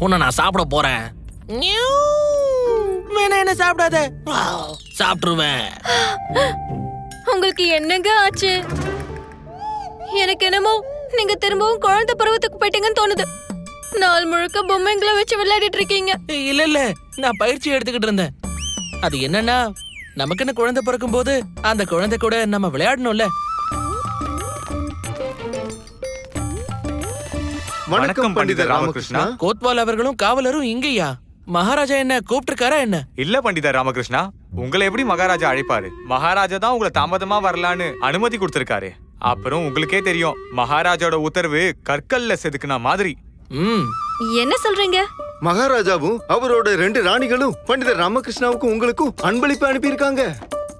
உன்னை நான் சாப்பிட போறேன். வேணா என்ன சாப்பிடாத. சாப்பிட்டுருவேன். உங்களுக்கு என்னங்க ஆச்சு? எனக்கு என்னமோ நீங்க திரும்பவும் குழந்தை பருவத்துக்கு போயிட்டீங்கன்னு தோணுது. நாள் முழுக்க பொம்மைங்களை வச்சு விளையாடிட்டு இருக்கீங்க. இல்ல இல்ல. நான் பயிற்சி எடுத்துக்கிட்டு இருந்தேன். அது என்னன்னா நமக்குன்னு குழந்தை பிறக்கும் போது அந்த குழந்தை கூட நம்ம விளையாடணும்ல. வணக்கம் பண்டிதர் ராமகிருஷ்ணா. கோத்வால் அவர்களும் காவலரும் இங்கேயா? மகாராஜா என்ன கூப்பிட்டிருக்காரா என்ன? இல்ல பண்டிதர் ராமகிருஷ்ணா. உங்களை எப்படி மகாராஜா அழைப்பாரு? மகாராஜா தான் உங்களை தாமதமா வரலான்னு அனுமதி கொடுத்திருக்காரு. அப்புறம் உங்களுக்கே தெரியும் மகாராஜாவோட உத்தரவு கற்கல்ல செதுக்குன மாதிரி. ம். என்ன சொல்றீங்க? மகாராஜாவும் அவரோட ரெண்டு ராணிகளும் பண்டிதர் ராமகிருஷ்ணாவுக்கும் உங்களுக்கும் அன்பளிப்பு அனுப்பியிருக்காங்க.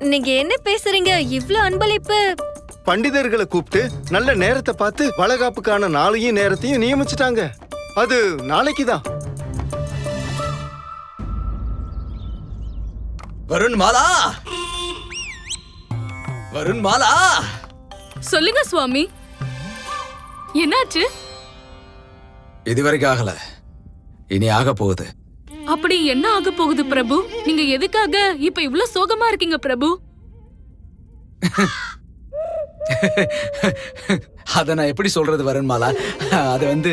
நீங்க என்ன பேசுறீங்க? இவ்ளோ அன்பளிப்பு. பண்டிதர்களை கூப்பிட்டு நல்ல நேரத்தை பார்த்து வளகாப்புக்கான நாளையும் நேரத்தையும் நியமிச்சிட்டாங்க. அது நாளைக்கு தான் வருண் மாலா! வருண் மாலா! சொல்லுங்க சுவாமி. என்னாச்சு? இதுவரைக்கும் ஆகல. இனி ஆக போகுது. அப்படி என்ன ஆக போகுது பிரபு? நீங்க எதுக்காக இப்ப இவ்வளவு சோகமா இருக்கீங்க பிரபு? அத நான் எப்படி சொல்றது வரன்மாலா அது வந்து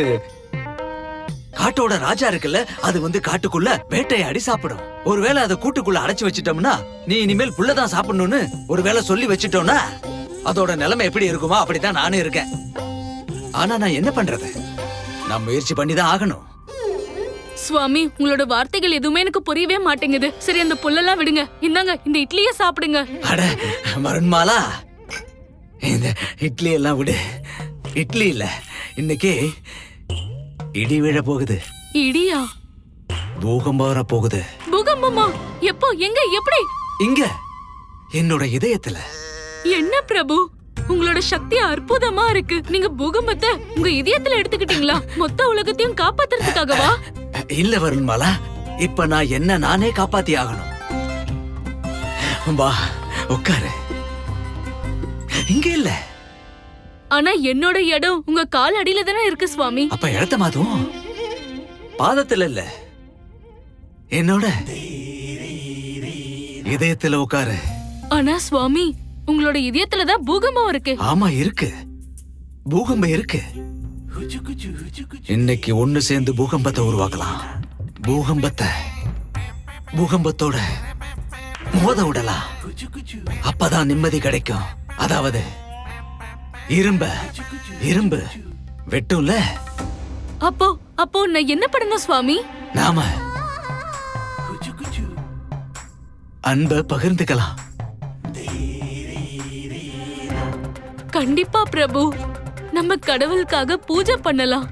காட்டோட ராஜா இருக்குல்ல அது வந்து காட்டுக்குள்ள வேட்டையாடி சாப்பிடும். ஒருவேளை அதை கூட்டுக்குள்ள அடைச்சு வச்சிட்டோம்னா நீ இனிமேல் புள்ளதான் சாப்பிடணும்னு ஒருவேளை சொல்லி வச்சிட்டோம்னா அதோட நிலைமை எப்படி இருக்குமோ அப்படிதான் நானும் இருக்கேன். ஆனா நான் என்ன பண்றது? நான் முயற்சி பண்ணி தான் ஆகணும். சுவாமி உங்களோட வார்த்தைகள் எதுவுமே எனக்கு புரியவே மாட்டேங்குது. சரி அந்த புல்லெல்லாம் விடுங்க. இந்தாங்க இந்த இட்லிய சாப்பிடுங்க. அட வருண்மாலா இந்த இட்லி எல்லாம் விடு. இட்லி இல்ல இன்னைக்கு இடி விழ போகுது. இடியா? பூகம்பம் வர போகுது. பூகம்பமா? எப்போ எங்க எப்படி? இங்க என்னோட இதயத்துல. என்ன பிரபு? உங்களோட சக்தி அற்புதமா இருக்கு. நீங்க பூகம்பத்தை உங்க இதயத்துல எடுத்துக்கிட்டீங்களா? மொத்த உலகத்தையும் காப்பாத்துறதுக்காகவா? இல்ல வருண்மாலா இப்ப நான் என்ன நானே காப்பாத்தி ஆகணும். வா உட்காரு. இங்க இல்ல. ஆனா என்னோட இடம் உங்க கால் அடியில தானே இருக்கு சுவாமி. அப்ப இடத்த மாத்துவோம். பாதத்துல இல்ல. என்னோட? இதயத்துல உட்காரு. ஆனா சுவாமி உங்களோட இதயத்துல தான் பூகம்பம் இருக்கு. ஆமா இருக்கு. பூகம்பம் இருக்கு. இன்னைக்கு ஒண்ணு சேர்ந்து பூகம்பத்தை உருவாக்கலாம். பூகம்பத்தை பூகம்பத்தோட மோத விடலாம். அப்பதான் நிம்மதி கிடைக்கும். அதாவது இரும்ப இரும்பு வெட்டும்ல? அப்போ அப்போ நான் என்ன பண்ணணும் சுவாமி? நாம அன்பை பகிர்ந்துக்கலாம். கண்டிப்பா பிரபு. நம்ம கடவுளுக்காக பூஜை பண்ணலாம்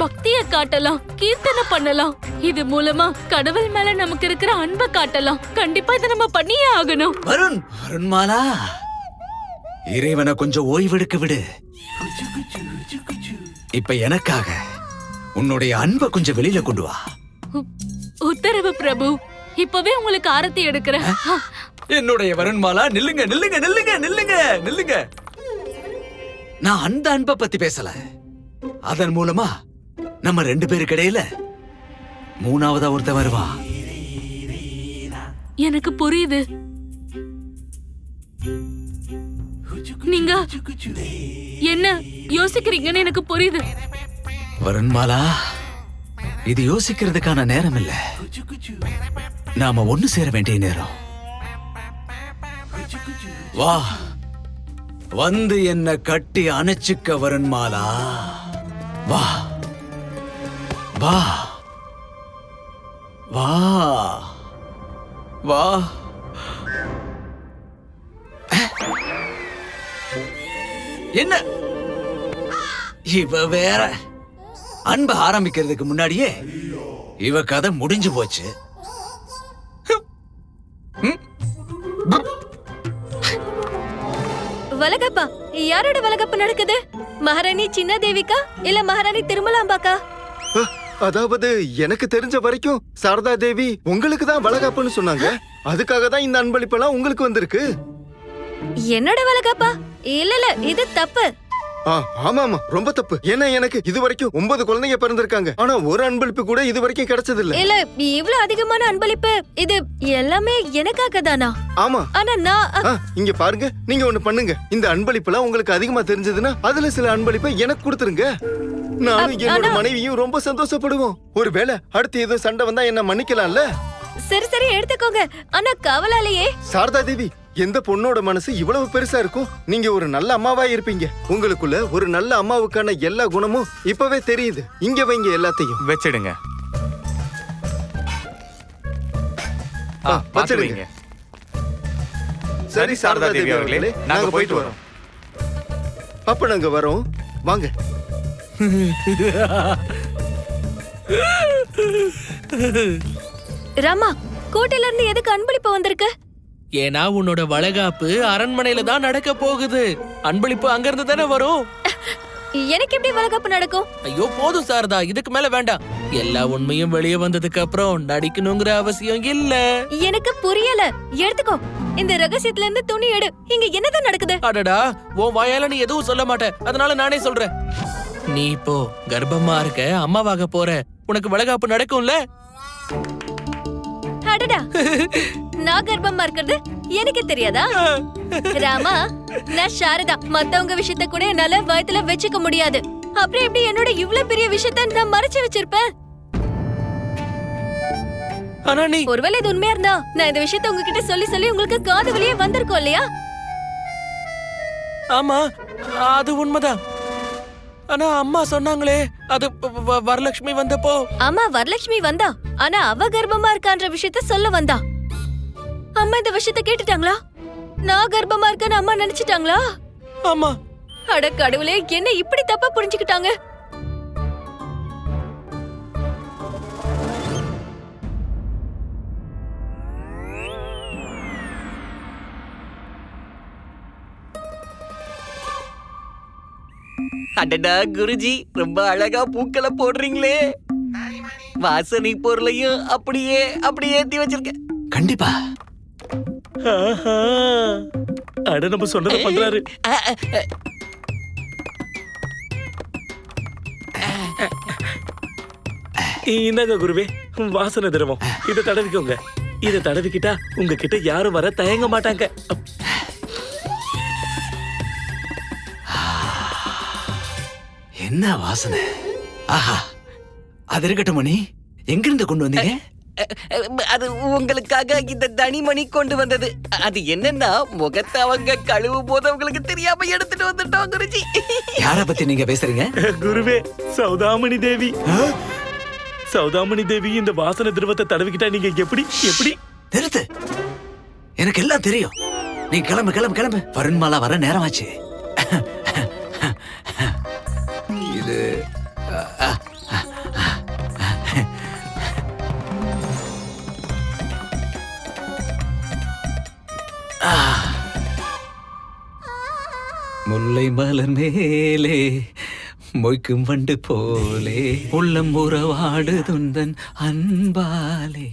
பக்திய காட்டலாம் கீர்த்தனை பண்ணலாம். இது மூலமா கடவுள் மேல நமக்கு இருக்கிற அன்பை காட்டலாம். கண்டிப்பா இதை நம்ம பண்ணியே ஆகணும். வருண்! வருண்மாலா இறைவனை கொஞ்சம் ஓய்வெடுக்க விடு. இப்ப எனக்காக உன்னுடைய அன்பை கொஞ்சம் வெளியில கொண்டு வா. உத்தரவு பிரபு. இப்பவே உங்களுக்கு ஆரத்தி எடுக்கிறேன். என்னுடைய வருண்மாலா நில்லுங்க நில்லுங்க நில்லுங்க நில்லுங்க நில்லுங்க. நான் அந்த அன்பை பத்தி பேசல. அதன் மூலமா நம்ம ரெண்டு பேருக்கு இடையில மூணாவதா ஒருத்தன் வருவா. எனக்கு புரியுது. நீங்க என்ன யோசிக்கிறீங்கன்னு எனக்கு புரியுது. வருண்மாலா இது யோசிக்கிறதுக்கான நேரம் இல்ல நாம ஒண்ணு சேர வேண்டிய நேரம். வா. வந்து என்ன கட்டி அணைச்சுக்க வருண்மாலா வா. வா. வா. வா. என்ன? இவ வேற. அன்பு ஆரம்பிக்கிறதுக்கு முன்னாடியே இவ கதை முடிஞ்சு போச்சு. வளகப்பு நடக்குது? மகாராணி சின்ன தேவிக்கா இல்ல மகாராணி திருமலாம்பாக்கா? அதாவது எனக்கு தெரிஞ்ச வரைக்கும் சாரதா தேவி உங்களுக்கு தான் வளகாப்புன்னு சொன்னாங்க. அதுக்காக தான் இந்த அன்பளிப்பெல்லாம் உங்களுக்கு வந்திருக்கு. என்னோட வளகப்பா? இல்ல இல்ல இது தப்பு. ஆமா ஆமா ரொம்ப தப்பு. ஏன்னா எனக்கு இது வரைக்கும் ஒன்பது குழந்தைங்க பிறந்திருக்காங்க. ஆனா ஒரு அன்பளிப்பு கூட இது வரைக்கும் கிடைச்சது இல்ல இல்ல இவ்ளோ அதிகமான அன்பளிப்பு இது எல்லாமே எனக்காக தானா ஆமா. ஆனா நான் இங்க பாருங்க. நீங்க ஒண்ணு பண்ணுங்க. இந்த அன்பளிப்புலாம் உங்களுக்கு அதிகமா தெரிஞ்சதுன்னா அதுல சில அன்பளிப்பை எனக்கு கொடுத்துருங்க. நானும் என்னோட மனைவியும் ரொம்ப சந்தோஷப்படுவோம். ஒருவேளை அடுத்து எதுவும் சண்டை வந்தா என்ன மன்னிக்கலாம்ல? சரி சரி எடுத்துக்கோங்க. ஆனா கவலாலேயே. சாரதா தேவி எந்த பொண்ணோட மனசு இவ்வளவு பெருசா இருக்கும் நீங்க ஒரு நல்ல அம்மாவா இருப்பீங்க. உங்களுக்குள்ள ஒரு நல்ல அம்மாவுக்கான எல்லா குணமும் இப்பவே தெரியுது. இங்க வைங்க எல்லாத்தையும். வச்சிடுங்க. ஆ, பார்த்து வச்சிடுங்க. வைங்க. சரி சாரதா தேவி அவர்களே நாங்க போயிட்டு வரோம். அப்ப நாங்க வரோம். வாங்க. ராமா கோட்டையில இருந்து எதுக்கு அன்பளிப்பு வந்திருக்கு? ஏன்னா உன்னோட வளகாப்பு அரண்மனையில தான் நடக்க போகுது. அன்பளிப்பு அங்க இருந்து தானே வரும்? எனக்கு எப்படி வளகாப்பு நடக்கும்? ஐயோ போதும் சாரதா இதுக்கு மேல வேண்டாம். எல்லா உண்மையும் வெளியே வந்ததுக்கு அப்புறம் நடிக்கணுங்கிற அவசியம் இல்ல. எனக்கு புரியல. எடுத்துக்கோ. இந்த ரகசியத்துல இருந்து துணி எடு. இங்க என்னதான் நடக்குது? அடடா உன் வாயால நீ எதுவும் சொல்ல மாட்ட. அதனால நானே சொல்றேன். நீ இப்போ கர்ப்பமா இருக்க அம்மாவாக போற. உனக்கு வளகாப்பு நடக்கும்ல? அடடா. நான் கர்ப்பமா இருக்கிறது எனக்கு தெரியாதா? ராமா நான் சாரதா. மத்தவங்க விஷயத்த கூட என்னால வயத்துல வச்சுக்க முடியாது. அப்புறம் எப்படி என்னோட இவ்ளோ பெரிய விஷயத்த நான் மறைச்சு வச்சிருப்பேன்? ஆனா நீ ஒருவேளை இது உண்மையா இருந்தா நான் இந்த விஷயத்த உங்ககிட்ட சொல்லி சொல்லி உங்களுக்கு காது வழியே வந்திருக்கோம் இல்லையா? ஆமா அது உண்மைதான். ஆனா அம்மா சொன்னாங்களே அது வரலட்சுமி வந்தப்போ ஆமா வரலட்சுமி வந்தா. ஆனா அவ கர்ப்பமா இருக்கான்ற விஷயத்த சொல்ல வந்தா. அம்மா இந்த விஷயத்த கேட்டுட்டாங்களா? நான் கர்ப்பமா இருக்கேன்னு அம்மா நினைச்சிட்டாங்களா? ஆமா. அட கடவுளே என்ன இப்படி தப்பா புரிஞ்சுக்கிட்டாங்க? அடடா குருஜி ரொம்ப அழகா பூக்களை போடுறீங்களே. வாசனை பொருளையும் அப்படியே அப்படியே ஏத்தி வச்சிருக்க. கண்டிப்பா. அட நம்ம சொன்னதை பண்றாரு. இந்தாங்க குருவே வாசனை திரவம். இதை தடவிக்கோங்க. இதை தடவிக்கிட்டா உங்ககிட்ட யாரும் வர தயங்க மாட்டாங்க. என்ன வாசனை? ஆஹா. அது இருக்கட்டும் மணி. எங்கிருந்து கொண்டு வந்தீங்க? அது உங்களுக்காக இந்த தனிமணி கொண்டு வந்தது. அது என்னன்னா முகத்தை அவங்க கழுவும் போது அவங்களுக்கு தெரியாம எடுத்துட்டு வந்துட்டோம் குருஜி. யார பத்தி நீங்க பேசுறீங்க? குருவே சௌதாமணி தேவி. சௌதாமணி தேவி இந்த வாசனை திரவத்தை தடவிக்கிட்டா நீங்க எப்படி எப்படி? நிறுத்து. எனக்கு எல்லாம் தெரியும். நீ கிளம்பு கிளம்பு கிளம்பு. வருண்மாலா வர நேரமாச்சு முல்லை மலர் மேலே மொய்க்கும் வண்டு போலே உள்ளம் உறவாடு துந்தன் அன்பாலே.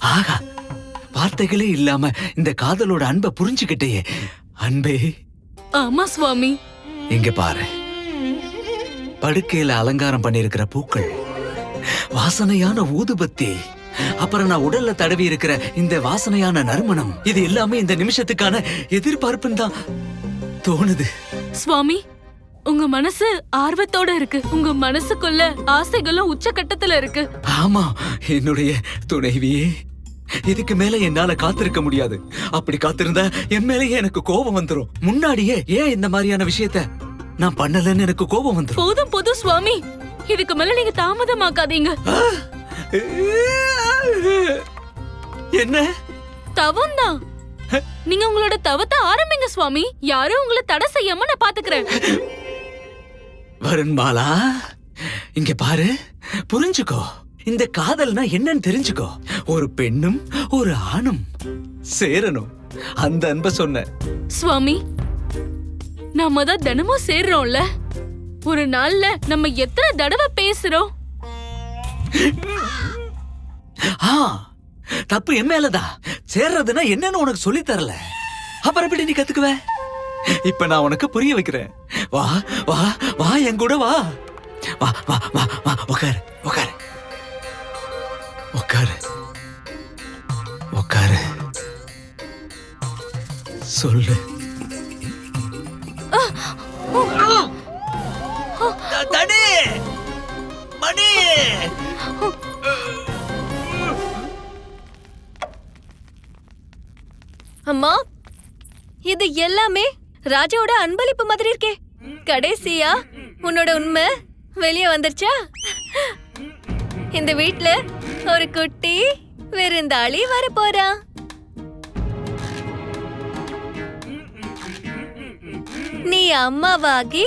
ஆகா வார்த்தைகளே இல்லாம இந்த காதலோட அன்பை புரிஞ்சுக்கிட்டே. அன்பே. ஆமா சுவாமி. இங்க பாரு. படுக்கையில அலங்காரம் பண்ணிருக்கிற பூக்கள். வாசனையான ஊதுபத்தி. அப்புறம் நான் உடல்ல தடவி இருக்கிற இந்த வாசனையான நறுமணம். இது எல்லாமே இந்த நிமிஷத்துக்கான எதிர்பார்ப்புன்னு தான் தோணுது. சுவாமி உங்க மனசு ஆர்வத்தோட இருக்கு. உங்க மனசுக்குள்ள ஆசைகளும் உச்சக்கட்டத்துல இருக்கு. ஆமா என்னுடைய துணைவியே இதுக்கு மேல என்னால காத்திருக்க முடியாது. அப்படி காத்திருந்தா என் மேலேயே எனக்கு கோபம் வந்துரும். முன்னாடியே ஏன் இந்த மாதிரியான விஷயத்த நான் பண்ணலன்னு எனக்கு கோபம் வந்துரும். போதும் போதும் சுவாமி. இதுக்கு மேல நீங்க தாமதமாக்காதீங்க. என்ன? தவம் தான் நீங்க உங்களோட தவத்தை ஆரம்பிங்க சுவாமி. யாரும் உங்களை தடை செய்யாம நான் பாத்துக்கிறேன். வருண்மாலா இங்க பாரு புரிஞ்சுக்கோ. இந்த காதல்னா என்னன்னு தெரிஞ்சுக்கோ. ஒரு பெண்ணும் ஒரு ஆணும் சேரணும். அந்த அன்ப சொன்ன சுவாமி நாம தான் தினமும் சேர்றோம்ல. ஒரு நாள்ல நம்ம எத்தனை தடவை பேசுறோம்? ஆ தப்பு என் மேலதா சேர்றதுன்னா என்னன்னு உனக்கு சொல்லி தரல. அப்புறம் எப்படி நீ கத்துக்குவ? இப்ப நான் உனக்கு புரிய வைக்கிறேன். வா வா வா என் கூட வா. வா வா வா வா உட்காரு உட்காரு உட்காரு உட்காரு சொல்லு. தடி! மணி! அம்மா இது எல்லாமே ராஜாவோட அன்பளிப்பு மாதிரி இருக்கே. கடைசியா உன்னோட உண்மை வெளியே வந்துருச்சா? இந்த வீட்ல ஒரு குட்டி விருந்தாளி வரப்போறா. நீ அம்மாவாகி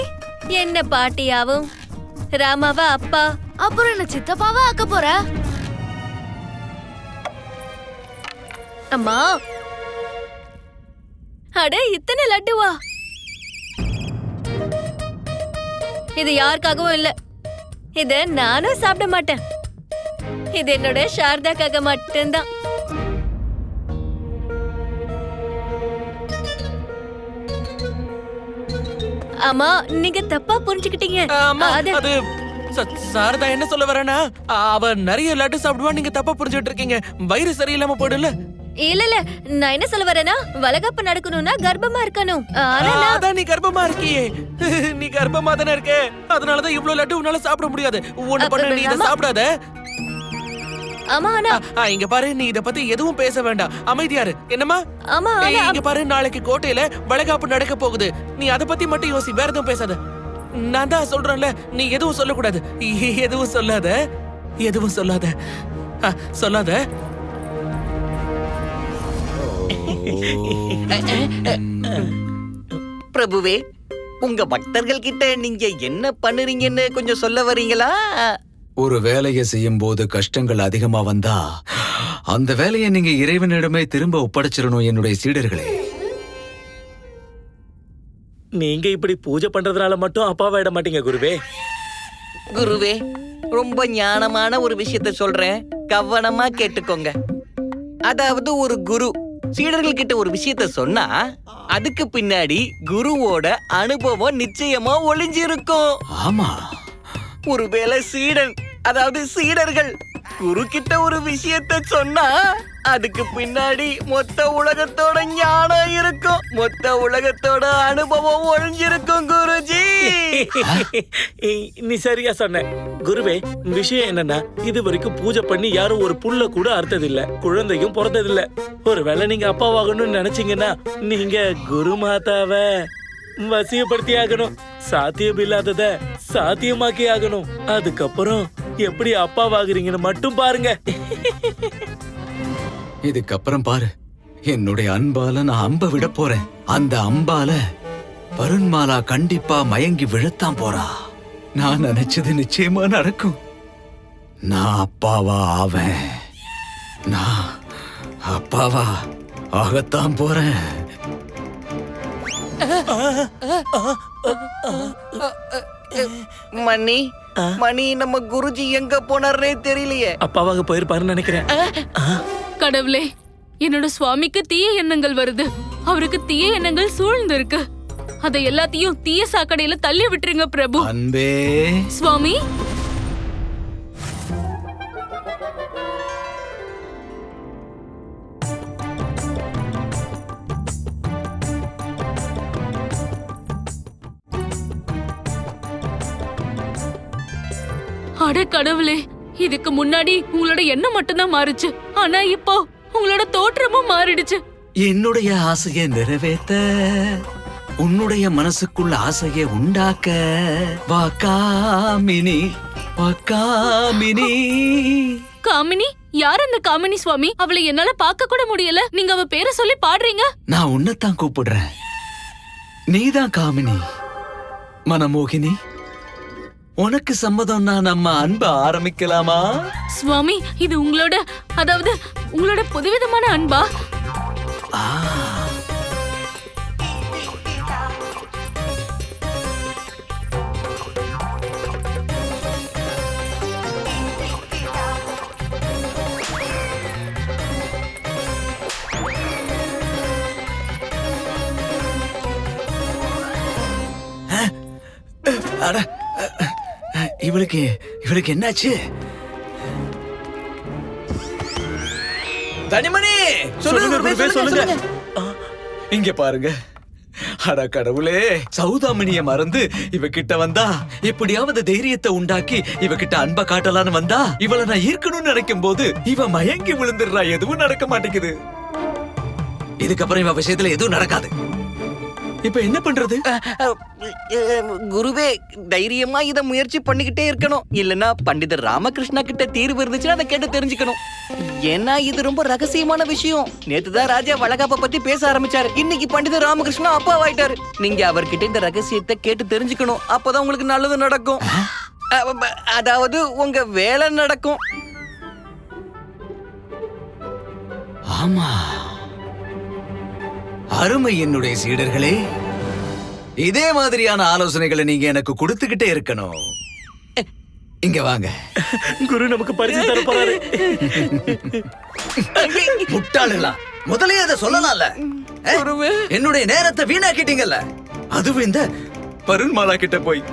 என்ன பாட்டியாவும்? ராமாவா அப்பா? அப்புறம் என்ன சித்தப்பாவா ஆக்க போற? அம்மா. அட இத்தனை லட்டுவா இது யாருக்காகவும் இல்ல. இத நானும் சாப்பிட மாட்டேன். இது என்னோட சாரதாக்காக மட்டும்தான். ஆமா நீங்க தப்பா புரிஞ்சுக்கிட்டீங்க. ஆமா அது சாரதா என்ன சொல்ல வரேன்னா அவ நிறைய லட்டு சாப்பிடுவா நீங்க தப்பா புரிஞ்சுட்டு இருக்கீங்க. வயிறு சரியில்லாம போயிடும்ல? இல்ல இல்ல நான் என்ன சொல்ல வரேன்னா வளகாப்பு நடக்கணும்னா கர்ப்பமா இருக்கணும். ஆனா நீ கர்ப்பமா இருக்கியே. நீ கர்ப்பமா தானே இருக்க. அதனாலதான் இவ்ளோ லட்டு உன்னால சாப்பிட முடியாது. ஒண்ணு பண்ண நீ இதை. சாப்பிடாத. ஆமா ஆனா இங்க பாரு நீ இத பத்தி எதுவும் பேச வேண்டாம். அமைதியாரு என்னம்மா? ஆமா இங்க பாரு நாளைக்கு கோட்டையில வளகாப்பு நடக்க போகுது. நீ அத பத்தி மட்டும் யோசி வேற எதுவும் பேசாத. நான் தான் சொல்றேன்ல நீ எதுவும் சொல்லக்கூடாது. எதுவும் சொல்லாத. எதுவும் சொல்லாத. சொல்லாத. பிரபுவே உங்க பக்தர்கள் கிட்ட நீங்க என்ன பண்ணுறீங்கன்னு கொஞ்சம் சொல்ல வரீங்களா? ஒரு வேலையை செய்யும் போது கஷ்டங்கள் அதிகமா வந்தா அந்த வேலையை நீங்க இறைவனிடமே திரும்ப ஒப்படைச்சிடணும் என்னுடைய சீடர்களே. நீங்க இப்படி பூஜை பண்றதுனால மட்டும் அப்பாவை விட மாட்டீங்க குருவே. குருவே ரொம்ப ஞானமான ஒரு விஷயத்த சொல்றேன். கவனமா கேட்டுக்கோங்க. அதாவது ஒரு குரு சீடர்கள் கிட்ட ஒரு விஷயத்த சொன்னா அதுக்கு பின்னாடி குருவோட அனுபவம் நிச்சயமா ஒளிஞ்சிருக்கும். ஆமா. ஒருவேளை சீடன் அதாவது சீடர்கள் குறுக்கிட்ட ஒரு விஷயத்த சொன்னா அதுக்கு பின்னாடி மொத்த உலகத்தோட ஞானம் இருக்கும். மொத்த உலகத்தோட அனுபவம் ஒழிஞ்சிருக்கும் குருஜி. நீ சரியா சொன்ன. குருவே விஷயம் என்னன்னா இது வரைக்கும் பூஜை பண்ணி யாரும் ஒரு புல்ல கூட அறுத்ததில்ல. குழந்தையும் பிறந்ததில்ல. ஒருவேளை நீங்க அப்பாவாகணும்னு நினைச்சீங்கன்னா நீங்க குரு மாதாவை. வசியப்படுத்தி ஆகணும் சாத்தியம் இல்லாதத சாத்தியமாக்கி ஆகணும் அதுக்கப்புறம் எப்படி அப்பாவாகிறீங்கன்னு மட்டும் பாருங்க. இதுக்கப்புறம் பாரு. என்னுடைய அன்பால நான் அம்ப விட போறேன். அந்த அம்பால வருண்மாலா கண்டிப்பா மயங்கி விழத்தான் போறா. நான் நினைச்சது நிச்சயமா நடக்கும். நான் அப்பாவா ஆவேன். நான் அப்பாவா ஆகத்தான் போறேன். மணி மணி நம்ம குருஜி எங்க போனார்னே தெரியலையே. அப்பாவாக போயிருப்பாருன்னு நினைக்கிறேன். கடவுளே என்னோட சுவாமிக்கு தீய எண்ணங்கள் வருது. அவருக்கு தீய எண்ணங்கள் சூழ்ந்து இருக்கு அதை எல்லாத்தையும் தீய சாக்கடையில தள்ளி விட்டுருங்க பிரபு. அன்பே. சுவாமி அட கடவுளே இதுக்கு முன்னாடி உங்களோட எண்ணம் மட்டும்தான் மாறுச்சு. ஆனா இப்போ உங்களோட தோற்றமும் மாறிடுச்சு. என்னுடைய ஆசையை நிறைவேத்த உன்னுடைய மனசுக்குள்ள ஆசையை உண்டாக்க. வா காமினி வா காமினி. காமினி? யார் அந்த காமினி சுவாமி? அவளை என்னால பார்க்க கூட முடியல. நீங்க அவ பேரை சொல்லி பாடுறீங்க? நான் உன்னைத்தான் கூப்பிடுறேன். நீதான் காமினி மனமோகினி. உனக்கு சம்மதம்னா நம்ம அன்ப ஆரம்பிக்கலாமா? சுவாமி இது உங்களோட அதாவது உங்களோட புதுவிதமான அன்பா? இவளுக்கு இவளுக்கு என்னாச்சு? தனிமணி! சொல்லுங்க குருவே சொல்லுங்க இங்க பாருங்க. அட கடவுளே சௌதாமணிய மறந்து இவகிட்ட வந்தா? எப்படியாவது தைரியத்தை உண்டாக்கி இவகிட்ட அன்ப காட்டலான்னு வந்தா? இவள நான் ஈர்க்கணும்னு நினைக்கும் போது இவ மயங்கி விழுந்துடுறா. எதுவும் நடக்க மாட்டேங்குது. இதுக்கப்புறம் இவ விஷயத்துல எதுவும் நடக்காது. இப்ப என்ன பண்றது? குருவே தைரியமா இத முயற்சி பண்ணிக்கிட்டே இருக்கணும். இல்லனா பண்டிதர் ராமகிருஷ்ணா கிட்ட தீர்வு இருந்துச்சுன்னா அதை கேட்டு தெரிஞ்சுக்கணும். ஏன்னா இது ரொம்ப ரகசியமான விஷயம். நேத்து தான் ராஜா வளகாப்ப பத்தி பேச ஆரம்பிச்சாரு. இன்னைக்கு பண்டிதர் ராமகிருஷ்ணா அப்பாவாயிட்டாரு நீங்க அவர்கிட்ட இந்த ரகசியத்தை கேட்டு தெரிஞ்சுக்கணும். அப்பதான் உங்களுக்கு நல்லது நடக்கும். அதாவது உங்க வேலை நடக்கும். ஆமா. அருமை என்னுடைய சீடர்களே இதே மாதிரியான ஆலோசனைகளை நீங்க எனக்கு கொடுத்துக்கிட்டே இருக்கணும். இங்க வாங்க. குரு நமக்கு பரிசு தர போறாரு. முட்டாளுங்களா முதலே அதை சொல்லலாம்ல? என்னுடைய நேரத்தை வீணாக்கிட்டீங்கல்ல. அதுவும் இந்த பருண்மாலா கிட்ட போய்!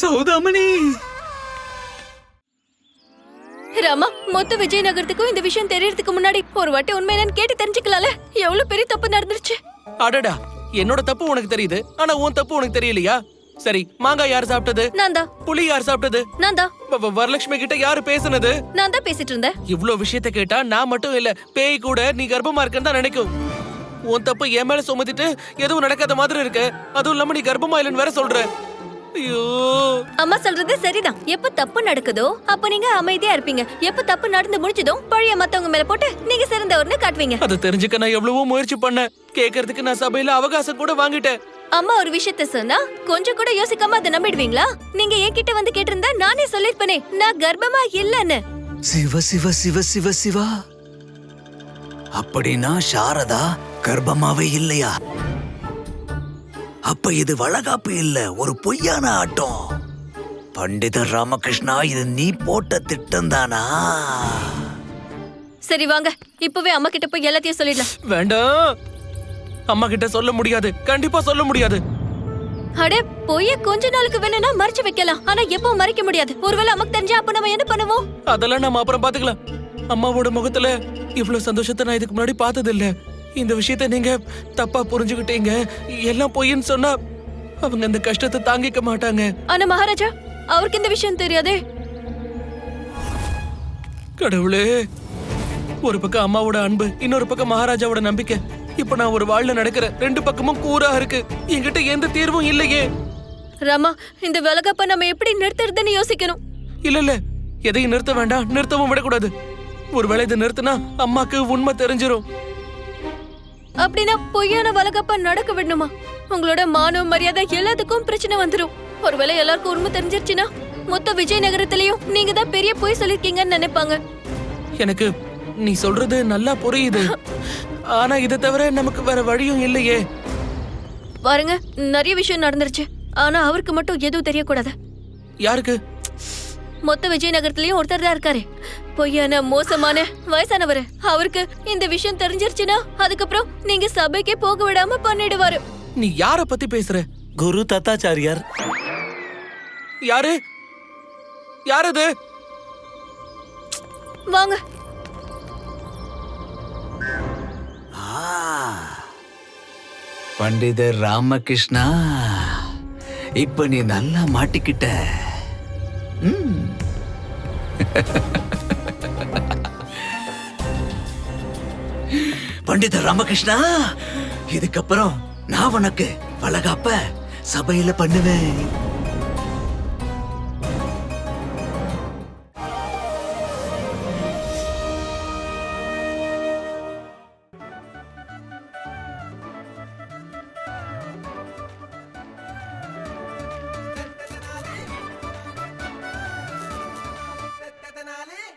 சௌதாமணி ராமா மொத்த விஜயநகரத்துக்கும் இந்த விஷயம் தெரியறதுக்கு முன்னாடி ஒரு வாட்டி உண்மை என்னன்னு கேட்டு தெரிஞ்சுக்கலாம்ல? எவ்வளவு பெரிய தப்பு நடந்துருச்சு? அடடா என்னோட தப்பு உனக்கு தெரியுது ஆனா உன் தப்பு உனக்கு தெரியலையா? சரி மாங்காய் யார் சாப்பிட்டது? நான் தான். புளி யார் சாப்பிட்டது? நான் தான். வரலட்சுமி கிட்ட யாரு பேசுனது? நான் தான் பேசிட்டு இருந்தேன். இவ்ளோ விஷயத்த கேட்டா நான் மட்டும் இல்ல பேய் கூட நீ கர்ப்பமா இருக்கன்னு தான் நினைக்கும். உன் தப்பு என் மேல சுமத்திட்டு எதுவும் நடக்காத மாதிரி இருக்கு. அதுவும் இல்லாம நீ கர்ப்பமா இல்லைன்னு வேற சொல்ற. அம்மா சொல்றது சரிதான். எப்ப தப்பு நடக்குதோ அப்ப நீங்க அமைதியா இருப்பீங்க. எப்ப தப்பு நடந்து முடிச்சதோ பழைய மத்தவங்க மேல போட்டு நீங்க சிறந்தவர்னு காட்டுவீங்க. அதை தெரிஞ்சுக்க நான் எவ்வளவோ முயற்சி பண்ணேன். கேக்குறதுக்கு நான் சபையில அவகாசம் கூட வாங்கிட்டேன். அம்மா ஒரு விஷயத்த சொன்னா கொஞ்சம் கூட யோசிக்காம அதை நம்பிடுவீங்களா? நீங்க என்கிட்ட வந்து கேட்டிருந்தா நானே சொல்லிருப்பேனே நான் கர்ப்பமா இல்லன்னு. சிவ சிவ சிவ சிவ சிவா. அப்படின்னா சாரதா கர்ப்பமாவே இல்லையா? அப்ப இது வளகாப்பு இல்ல ஒரு பொய்யான ஆட்டம். பண்டிதர் ராமகிருஷ்ணா இது நீ போட்ட திட்டம் தானா? சரி வாங்க. இப்பவே அம்மா கிட்ட போய் எல்லாத்தையும் சொல்லிடலாம். வேண்டாம். அம்மா கிட்ட சொல்ல முடியாது. கண்டிப்பா சொல்ல முடியாது. அடே பொய்ய கொஞ்ச நாளுக்கு வேணும்னா மறைச்சு வைக்கலாம். ஆனா எப்பவும் மறைக்க முடியாது. ஒருவேளை அம்மாக்கு தெரிஞ்சா அப்ப நம்ம என்ன பண்ணுவோம்? அதெல்லாம் நம்ம அப்புறம் பாத்துக்கலாம். அம்மாவோட முகத்துல இவ்வளவு சந்தோஷத்தை நான் இதுக்கு முன்னாடி பார்த்தது இல்ல இந்த விஷயத்த நீங்க தப்பா புரிஞ்சுக்கிட்டீங்க. எல்லாம் பொய்ன்னு சொன்னா அவங்க அந்த கஷ்டத்தை தாங்கிக்க மாட்டாங்க. ஆனா மகாராஜா அவருக்கு இந்த விஷயம் தெரியாதே? கடவுளே ஒரு பக்கம் அம்மாவோட அன்பு இன்னொரு பக்கம் மகாராஜாவோட நம்பிக்கை. இப்ப நான் ஒரு வாழ்ல நடக்கிறேன் ரெண்டு பக்கமும் கூரா இருக்கு. என்கிட்ட எந்த தீர்வும் இல்லையே. ராமா இந்த விலகப்ப நம்ம எப்படி நிறுத்துறதுன்னு யோசிக்கணும். இல்ல இல்ல. எதையும் நிறுத்த வேண்டாம். நிறுத்தவும் விடக்கூடாது. ஒருவேளை இதை நிறுத்தினா அம்மாக்கு உண்மை தெரிஞ்சிரும். அப்படின்னா பொய்யான வளகப்ப நடக்க விடணுமா? உங்களோட மானம் மரியாதை எல்லாத்துக்கும் பிரச்சனை வந்துரும். ஒருவேளை எல்லாருக்கும் உண்மை தெரிஞ்சிருச்சுன்னா மொத்த விஜயநகரத்திலயும் நீங்க தான் பெரிய பொய் சொல்லிருக்கீங்கன்னு நினைப்பாங்க. எனக்கு நீ சொல்றது நல்லா புரியுது. ஆனா இதை தவிர நமக்கு வேற வழியும் இல்லையே. பாருங்க நிறைய விஷயம் நடந்துருச்சு. ஆனா அவருக்கு மட்டும் எதுவும் தெரியக்கூடாது. யாருக்கு? மொத்த விஜயநகரத்திலயும் ஒருத்தர் தான் இருக்காரு. பொய்யான மோசமான வயசானவர். அவருக்கு இந்த விஷயம் தெரிஞ்சிருச்சுன்னா அதுக்கப்புறம் நீங்க சபைக்கே போக விடாம பண்ணிடுவாரு. நீ யார பத்தி பேசுற? குரு தத்தாச்சாரியார். யாரு? யார் அது வாங்க பண்டிதர் ராமகிருஷ்ணா. இப்ப நீ நல்லா மாட்டிக்கிட்ட. ம். பண்டிதர் ராமகிருஷ்ணா இதுக்கப்புறம் நான் உனக்கு வளகாப்ப சபையில பண்ணுவேன்